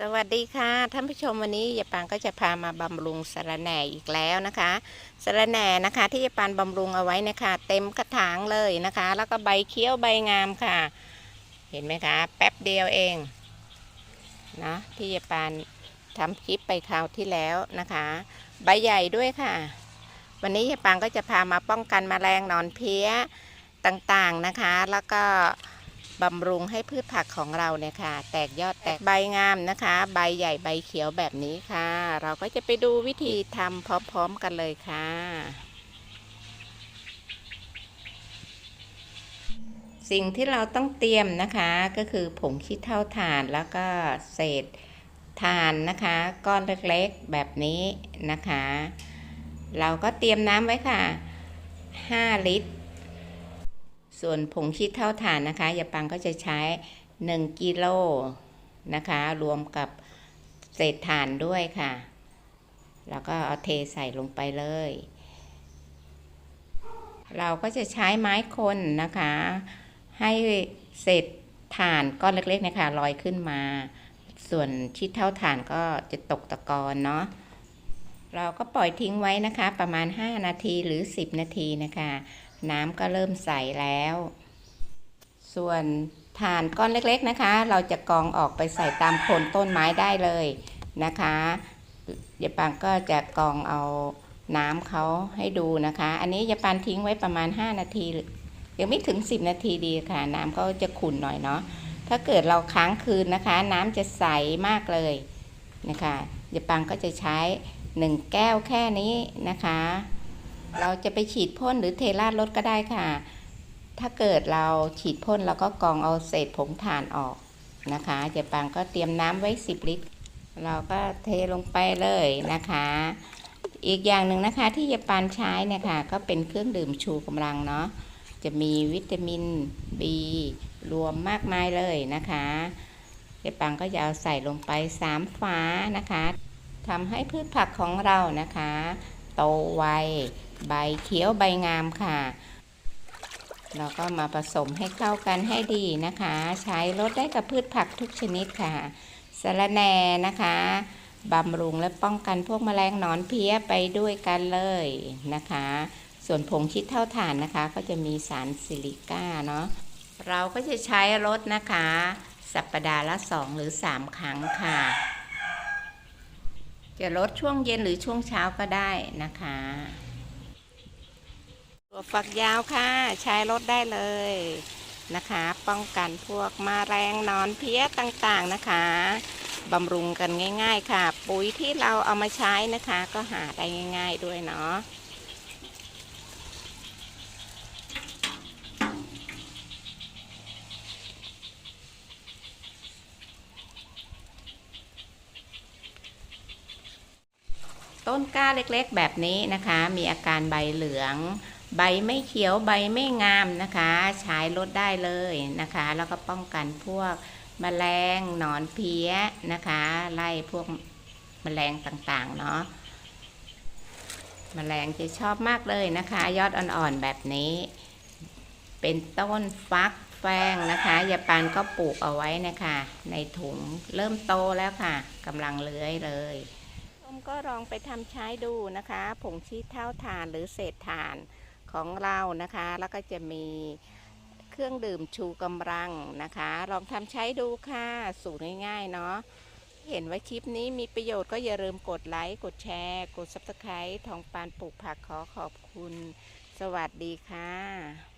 สวัสดีค่ะท่านผู้ชมวันนี้ยายปานก็จะพามาบำรุงสระแหน่อีกแล้วนะคะสระแหน่นะคะที่ยายปานบำรุงเอาไว้นะคะเต็มกระถางเลยนะคะ แล้วก็ใบเขียวใบงามค่ะ เห็นไหมคะ แป๊บเดียวเองนะที่ยายปานทำคลิปไปคราวที่แล้วนะคะ ใบใหญ่ด้วยค่ะ วันนี้ยายปานก็จะพามาป้องกันแมลงนอนเพี้ยต่างๆนะคะ แล้วก็ บำรุงให้พืชผักของเราเนี่ยค่ะ แตกยอดแตกใบงามนะคะ ใบใหญ่ใบเขียวแบบนี้ค่ะ เราก็จะไปดูวิธีทำพร้อมๆกันเลยค่ะสิ่งที่เราต้องเตรียมนะคะก็คือผงขี้เถ้าถ่านแล้วก็เศษถ่านนะคะ ก้อนเล็กๆแบบนี้นะคะ เราก็เตรียมน้ำไว้ค่ะ 5 ลิตร ส่วนผงชีดเท่าฐานนะคะยาปังก็จะใช้ 1กิโลนะคะ รวมกับเศษถ่านด้วยค่ะ แล้วก็เอาเทใส่ลงไปเลย เราก็จะใช้ไม้คนนะคะ ให้เศษถ่านก้อนเล็กๆนะคะลอยขึ้นมา ส่วนชิดเท่าถ่านก็จะตกตะกอนเนาะเราก็ปล่อยทิ้งไว้นะคะ ประมาณ 5 นาทีหรือ 10 นาทีนะคะน้ำก็เริ่มใสแล้ว ส่วนถ่านก้อนเล็กๆนะคะ เราจะกรองออกไปใส่ตามโคนต้นไม้ได้เลยนะคะยายปานก็จะกรองเอาน้ำเขาให้ดูนะคะ อันนี้ยายปานทิ้งไว้ประมาณ 5 นาทียังไม่ถึง 10 นาทีดีค่ะ น้ำเขาจะขุ่นหน่อยเนาะถ้าเกิดเราค้างคืนนะคะ น้ำจะใสมากเลยนะคะยายปานก็จะใช้ 1 แก้วแค่นี้นะคะ เราจะไปฉีดพ่นหรือเทราดรถก็ได้ค่ะ ถ้าเกิดเราฉีดพ่นเราก็กรองเอาเศษผงถ่านออกนะคะเจ๊ปังก็เตรียมน้ำไว้ 10 ลิตร เราก็เทลงไปเลยนะคะ อีกอย่างหนึ่งนะคะที่เยปานใช้เนี่ยค่ะก็เป็นเครื่องดื่มชูกำลังเนาะจะมีวิตามิน B รวมมากมายเลยนะคะเยาปังก็จะเอาใส่ลงไป3ฝานะคะทำให้พืชผักของเรานะคะ โตไว ใบเขียวใบงามค่ะ เราก็มาผสมให้เข้ากันให้ดีนะคะ ใช้ลดได้กับพืชผักทุกชนิดค่ะสะระแหน่นะคะบำรุงและป้องกันพวกแมลงหนอนเพี้ยไปด้วยกันเลยนะคะ ส่วนผงชิดเท่าถ่านนะคะ ก็จะมีสารซิลิก้าเนาะเราก็จะใช้ลดนะคะ สัปดาห์ละ 2 หรือ 3 ครั้งค่ะ จะลดช่วงเย็นหรือช่วงเช้าก็ได้นะคะตัวฝักยาวค่ะ ใช้ลดได้เลยนะคะ ป้องกันพวกมาแรงนอนเพี้ยต่างๆนะคะบำรุงกันง่าย ๆ ค่ะ ปุ๋ยที่เราเอามาใช้นะคะ ก็หาได้ง่าย ๆด้วยเนาะ ต้นกล้าเล็กๆ แบบนี้นะคะ มีอาการใบเหลือง ใบไม่เขียวใบไม่งามนะคะใช้ลดได้เลยนะคะ แล้วก็ป้องกันพวกแมลงหนอนเพี้ยนะคะ ไล่พวกแมลงต่างๆ เนาะแมลงจะชอบมากเลยนะคะ ยอดอ่อนๆแบบนี้ เป็นต้นฟักแฟงนะคะยาปานก็ปลูกเอาไว้นะคะ ในถุงเริ่มโตแล้วค่ะกำลังเลื้อยเลย มก็ลองไปทำใช้ดูนะคะ ผงชีเท้าถ่านหรือเศษถ่านของเรานะคะ แล้วก็จะมีเครื่องดื่มชูกำลังนะคะ ลองทำใช้ดูค่ะสูตรง่ายๆเนาะเห็นว่าคลิปนี้มีประโยชน์ก็อย่าลืมกดไลค์กดแชร์ กด Subscribe ทองปานปลูกผักขอขอบคุณ สวัสดีค่ะ